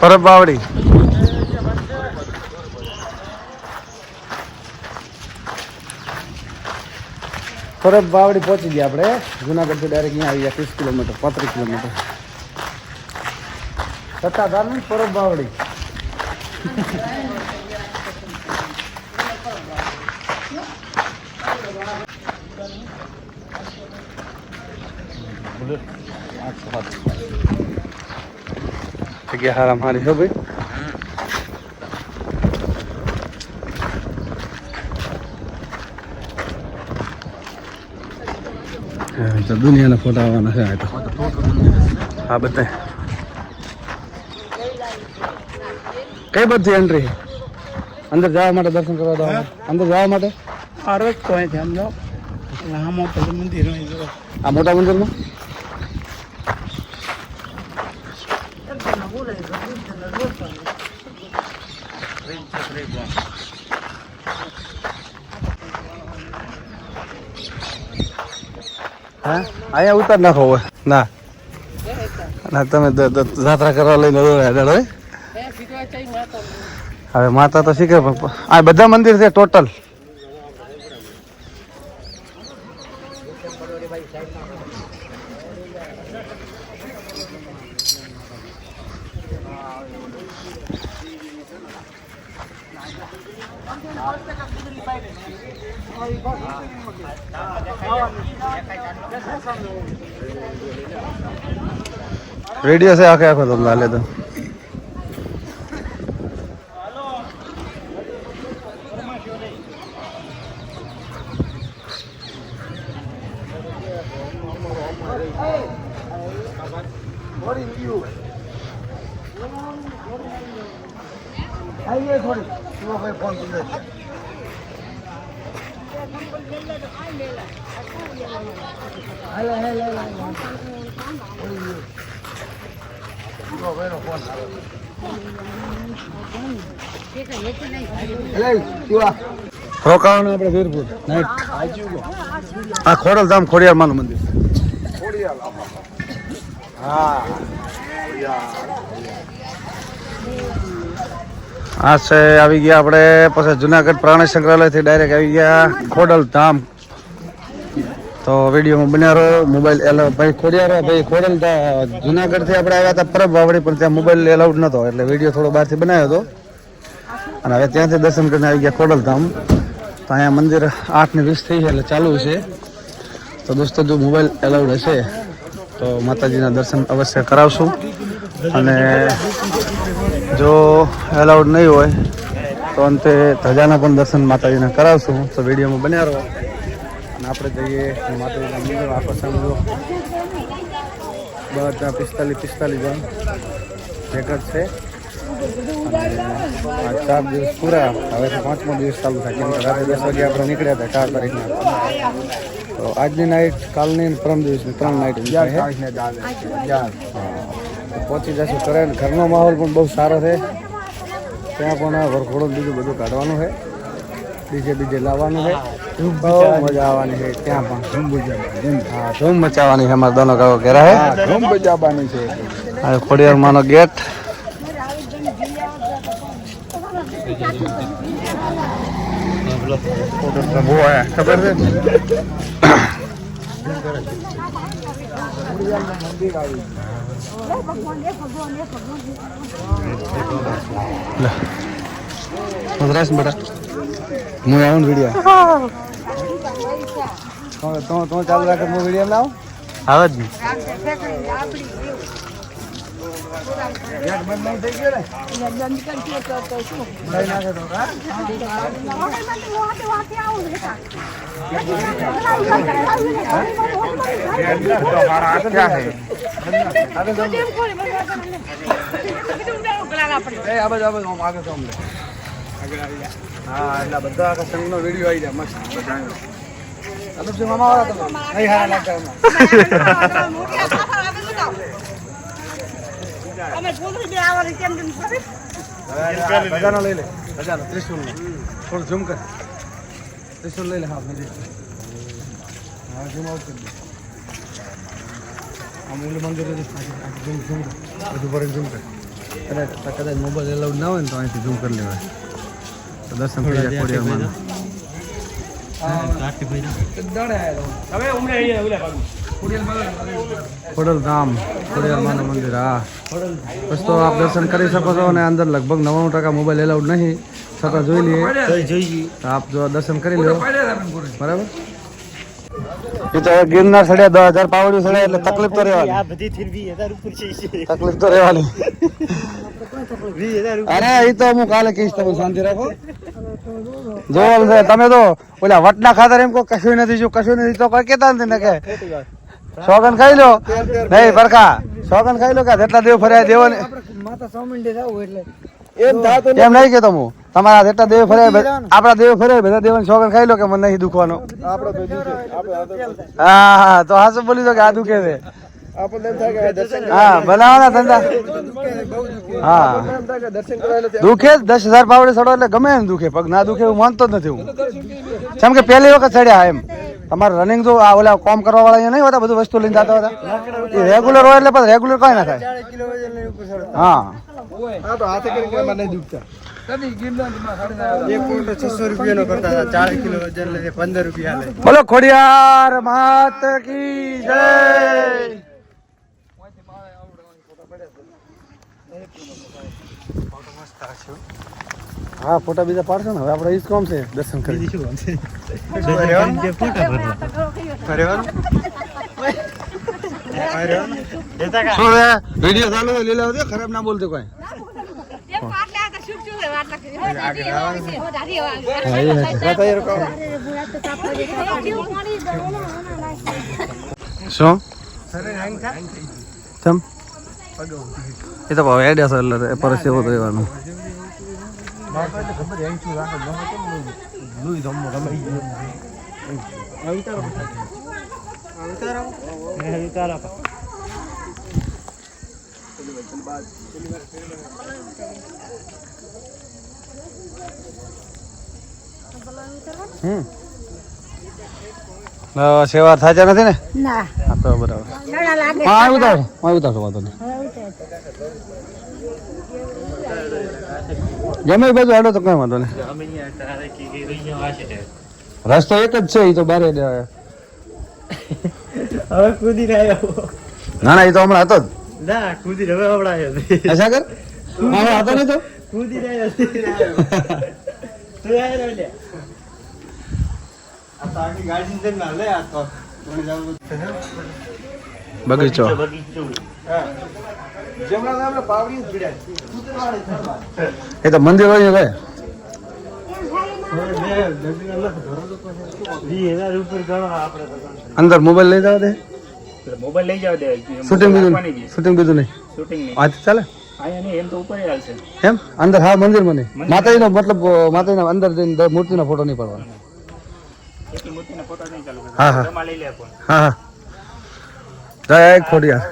પરબ બાવડી પરબ બાવડી પહોંચી ગયા આપણે. જુનાગઢથી ડાયરેક્ટ અહીંયા આવી ગયા, ત્રીસ કિલોમીટર, પાંત્રીસ કિલોમીટર. સત્તાધાર નહીં પરબ બાવડી જગ્યા હારા મારી હો ભાઈ. તો દુનિયાના ફોટા આવવાના છે આ તો. હા બધા કઈ બધી એન્ટ્રી અંદર જવા માટે દર્શન કરવા દો અંદર જવા માટે? અરે કોઈ ધ્યાન દો રામો પેલું મંદિર. આ મોટા મંદિરમાં? અહીંયા ઉતાર નાખો હવે. ના. ના તમે જાત્રા કરવા લઈને હેડળ હોય હવે માતા તો શીખે પણ આ બધા મંદિર છે ટોટલ. રેડિયો છે આખે આખો તમને હાલે તો. રોકાવાનું આપણે વીરપુર. નાઈટ આ ખોડલ ધામ ખોડિયાર માનું મંદિર હા આ છે, આવી ગયા આપણે, પછી જુનાગઢ પ્રાણી સંગ્રહાલયથી ડાયરેક્ટ આવી ગયા ખોડલ ધામ તો વિડીયોમાં રહો મોબાઈલ એલાઉડ ભાઈ ખોડિયારો, ભાઈ ખોડલ જુનાગઢથી આપણે આવ્યા હતા પરબ વાવડી, પણ ત્યાં મોબાઈલ એલાઉડ નહોતો, એટલે વીડિયો થોડો બહારથી બનાવ્યો હતો. અને હવે ત્યાંથી દર્શન કરીને આવી ગયા ખોડલ ધામ તો અહીંયા મંદિર આઠ ને વીસ થઈ છે, એટલે ચાલુ છે. તો દોસ્તો, જો મોબાઈલ એલાઉડ હશે, તો માતાજીના દર્શન અવશ્ય કરાવશું. અને જો એલાઉડ નહીં હોય તો અંતે ધજાના પણ દર્શન માતાજીના કરાવશું. તો વિડીયોમાં બન્યા રહો. અને આપણે જઈએ માતાજીના મંદિર આકર્ષણ સમજો બધા પિસ્તાલીસ પિસ્તાલીસ જણ. રેકર્ડ છે. આ ચાર દિવસ પૂરા. હવે તો પાંચમો દિવસ ચાલુ થાય. કેમ કે રાત્રે દસ વાગે આપણે નીકળ્યા હતા ચાર તારીખના. તો આજની નાઇટ કાલની પરમ દિવસની ત્રણ નાઇટ પહોંચી જશું. કરે ઘરનો માહોલ પણ બહુ સારો છે. ત્યાં પણ વરઘોડો બીજું બધું કાઢવાનું છે. ડીજે બીજે લાવવાનું છે. બહુ મજા આવવાની છે ત્યાં પણ. હા ધૂમ મચાવવાની છે અમારા દોનો ઘેરા હે? ધૂમ બજાવવાની છે. આ ખોડિયાર માનો ગેટ. ખબર છે? લે મદ્રાસ બેટા હું આવું વીડિયો તો તો ચાલુ રાખે હું વીડિયો લાવ આવે જ હા એટલે બધા આખા સંઘનો વીડિયો આવી જાય. મસ્ત. અનુપસિંહ બધાનો લઈ લે. બધાનો ત્રિશુલ થોડું ઝૂમ કર. ત્રિશુલ લઈ લે. હા નજીક હા ઝૂમ આઉટ કરી મંદિર ઝૂમ ઝૂમ બધું ભરીને ઝૂમ કર. કદાચ કદાચ મોબાઈલ એલાઉડ ના હોય ને તો અહીંથી ઝૂમ કરી લેવાય. તો દર્શન થઈ જાય ખોડિયારમાં ખોડલ ધામ ખોડિયારમાંનું મંદિર હા. બસ તો આપ દર્શન કરી શકો છો અને અંદર લગભગ નવ્વાણું ટકા મોબાઈલ એલાઉડ નહીં. છતાં જોઈ લઈએ. આપ જો દર્શન કરી લો બરાબર? એ તો ગિરનાર સડ્યા દસ હજાર પાવડી સડ્યા એટલે તકલીફ તો રહેવાની. તકલીફ તો અરે એ તો હું કાલે કહીશ તમે શાંતિ રાખો. જોવાનું તમે તો ઓલા વટના ખાતર એમ કહો કશું નથી જો કશું નથી તો કોઈ કેતા નથી ને કે સોગન ખાઈ લો નહીં પરખા. સોગન ખાઈ લો કે જેટલા દેવ ફર્યા દેવો ને માતા સોમંડે જાવ એટલે. એમ નહીં કેતો હું. તમારા જેટલા દેવ ફર્યા આપણા દેવ ફર્યા બધા દેવાની સોગન ખાઈ લો કે મને નહીં દુખવાનો? હા હા તો બોલી દો કે આ દુખે છે. હા બનાવવાના ધંધા. હા. દુખે દસ હજાર પાવડે ચડો એટલે ગમે એમ દુખે પગ ના દુખે એવું માનતો જ નથી હું. જેમ કે પહેલી વખત ચડ્યા એમ. તમારે રનિંગ તો આ ઓલા કોમ કરવા વાળા અહીંયા નહીં હોતા બધું વસ્તુ લઈને જતા હતા? એ રેગ્યુલર હોય એટલે પછી રેગ્યુલર કઈ ના થાય. હા. બોલો ખોડિયાર માત કી જય! હા ફોટા બીજા પાડશો ને હવે આપણે ઈ કોમ છે દર્શન કરી. વીડિયો ચાલુ છે લીલા આવજો ખરાબ ના બોલતો કોઈ. શું ચમ એ તો ભાવ એડ્યા છે એટલે પરસ એવો તો રહેવાનું હમ હવે સેવા થાચા નથી ને ના હા તો બરાબર ઘણા લાગે હા આવ્યું તો આવ્યું તો વાંધો નહીં ગમે બાજુ આડો તો કઈ વાંધો નહીં. રસ્તો એક જ છે એ તો બારે હવે કૂદી આવ્યો. ના ના એ તો હમણાં હતો જ. ના કૂદી હવે હમણાં અચ્છા કર હા હા, હતો નહીં તો? કૂદી આવ્યો તું આવ્યો લે. આ તો ગાડી ને ના લે આ તો. બગીચો. જ ભીડ્યા એ તો મંદિર હોય ને અંદર મોબાઈલ લઈ જવા દે. મોબાઈલ લઈ જાવ દે. શૂટિંગ બીજું શૂટિંગ બીજું નહીં. શૂટિંગ નહીં. ચાલે? એમ તો ઉપર હાલશે. એમ? અંદર હા મંદિરમાં માતાજી નો મતલબ માતાજીના અંદર જઈને મૂર્તિ મૂર્તિનો ફોટો નહીં પાડવાનો. એકી મૂર્તિના ફોટા નહીં ચાલુ હા હા. હા હા જય ખોડિયાર.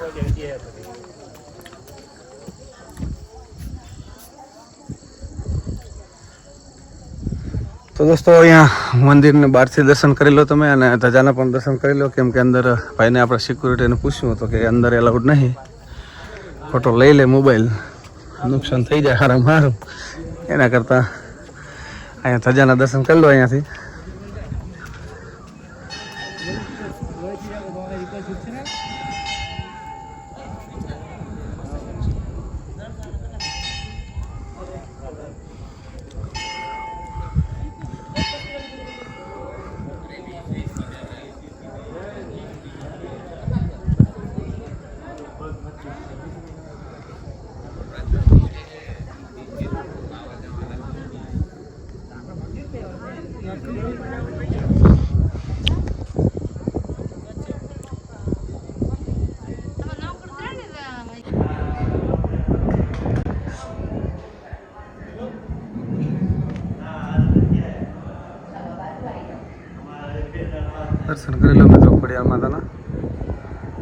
તો દોસ્તો, અહીંયા મંદિરને બહારથી દર્શન કરી લો તમે અને ધજાના પણ દર્શન કરી લો. કેમ કે અંદર ભાઈને આપણે સિક્યુરિટીને પૂછ્યું હતું કે અંદર એલાઉડ નહીં. ફોટો લઈ લે મોબાઈલ નુકસાન થઈ જાય હારામ હારું. એના કરતાં અહીંયા ધજાના દર્શન કરી લો અહીંયાથી દર્શન કરી લો મિત્રો ખોડિયાર માતાના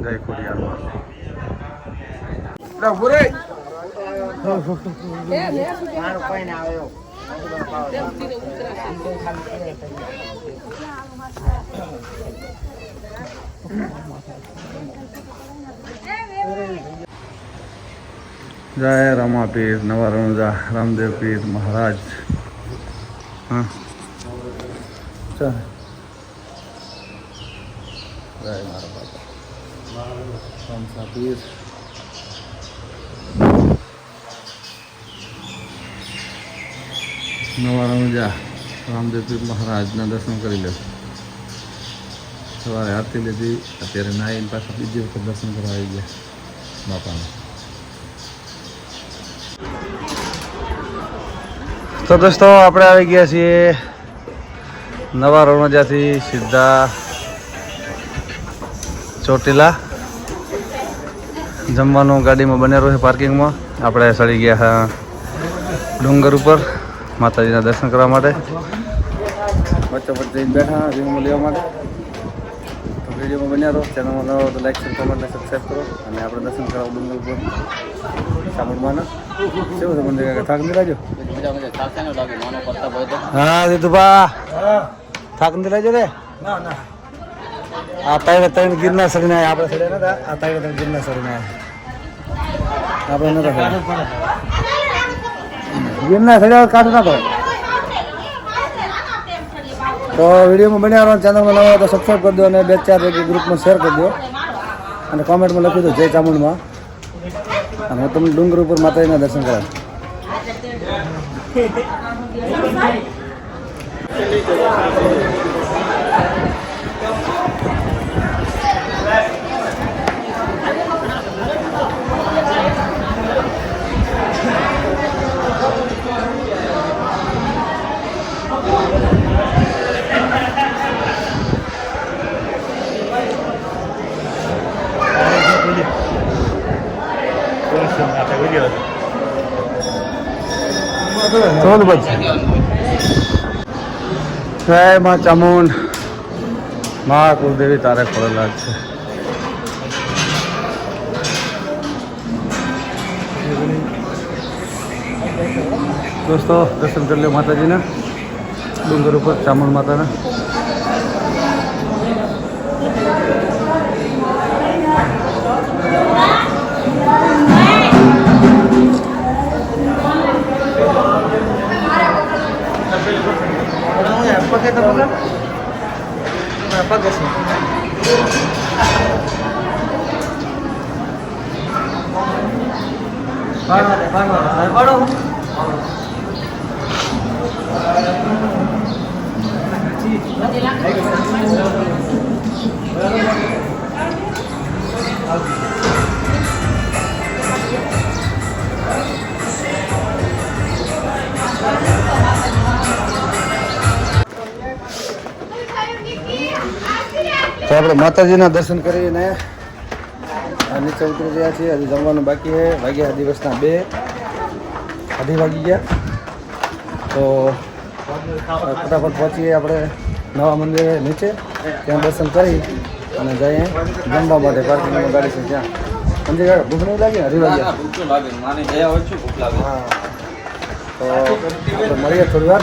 જય ખોડિયાર મારો કોઈ ના આવ્યો જય રામાપીર નવા રણુજા રામદેવ પીર મહારાજ હા ચાલ જય મારા બાપા રામસા પીર નવા રણુજા રામદેવ પીર મહારાજના દર્શન કરી લે. સવારે આરતી લીધી, અત્યારે નાઈને પાછા બીજી વખત દર્શન કરવા આવી ગયા બાપાના. તો દોસ્તો, આપણે આવી ગયા છીએ નવા રણોજાથી સીધા ચોટીલા. જમવાનું ગાડીમાં બનેલું છે પાર્કિંગમાં. આપણે ચડી ગયા હા ડુંગર ઉપર માતાજીના દર્શન કરવા માટે. વચ્ચે વચ્ચે બેઠા રૂમમાં લેવા માટે. તો વિડીયોમાં બન્યા રહો ચેનલમાં નવો તો લાઈક શેર કોમેન્ટ સબસ્ક્રાઈબ કરો. અને આપણે દર્શન કરાવો ડુંગર ઉપર. સાબરમાના. કેવું છે મંદિર? કાકા? થાક નહીં લાગ્યો? હા દીધુભા થાક નથી લાગ્યો રે? આ ત્રણ ત્રણ ગિરના સરીને આપણે સડ્યા નતા. આ ત્રણ ત્રણ ગિરના સરીને. આપણે નતા. ગિરનાર સડ્યા કાઢ નાખો તો વિડીયોમાં બન્યા રહો ચેનલમાં નવા તો સબસ્ક્રાઈબ કરી દો અને બે ચાર ગ્રુપમાં શેર કરી દો. અને કોમેન્ટમાં લખી દો જય ચામુંડમાં. અને હું તમને ડુંગર ઉપર માતાજીના દર્શન કરાવું. થોડું પછી જય માં ચામુંડ. મા કુલદેવી તારે ખોલેલા છે. દોસ્તો, દર્શન કરી લો માતાજીના. ડુંગર ઉપર ચામુંડ માતાના. 나무 예쁘게 담가? 예쁘겠어. 바로 바로 바로. તો આપણે માતાજીના દર્શન કરીને નીચે ઉતરી રહ્યા છીએ. હજી જમવાનું બાકી છે. વાગ્યા દિવસના બે. અઢી વાગી ગયા. તો ફટાફટ પહોંચીએ આપણે નવા મંદિરે નીચે. ત્યાં દર્શન કરી અને જઈએ જમવા માટે. પાર્કિંગમાં ગાડી છે ત્યાં. મંદિર ગયા ભૂખ નહીં લાગે અઢી વાગ્યા. હા. તો મળીએ થોડી વાર.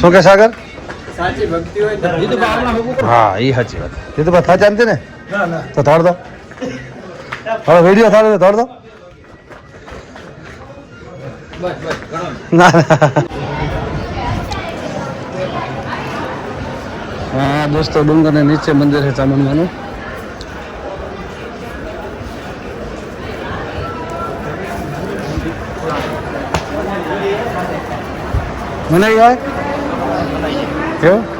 શું કે સાગર? સાચી ભક્તિ હોય તો હા એ સાચી વાત. તો થા ચાલતી ને તો થોડ દો. હવે વીડિયો થાળે થોડ દો. ના. ના. હા દોસ્તો ડુંગર ને નીચે મંદિર છે ચામુંડમાનું મને હોય કેવું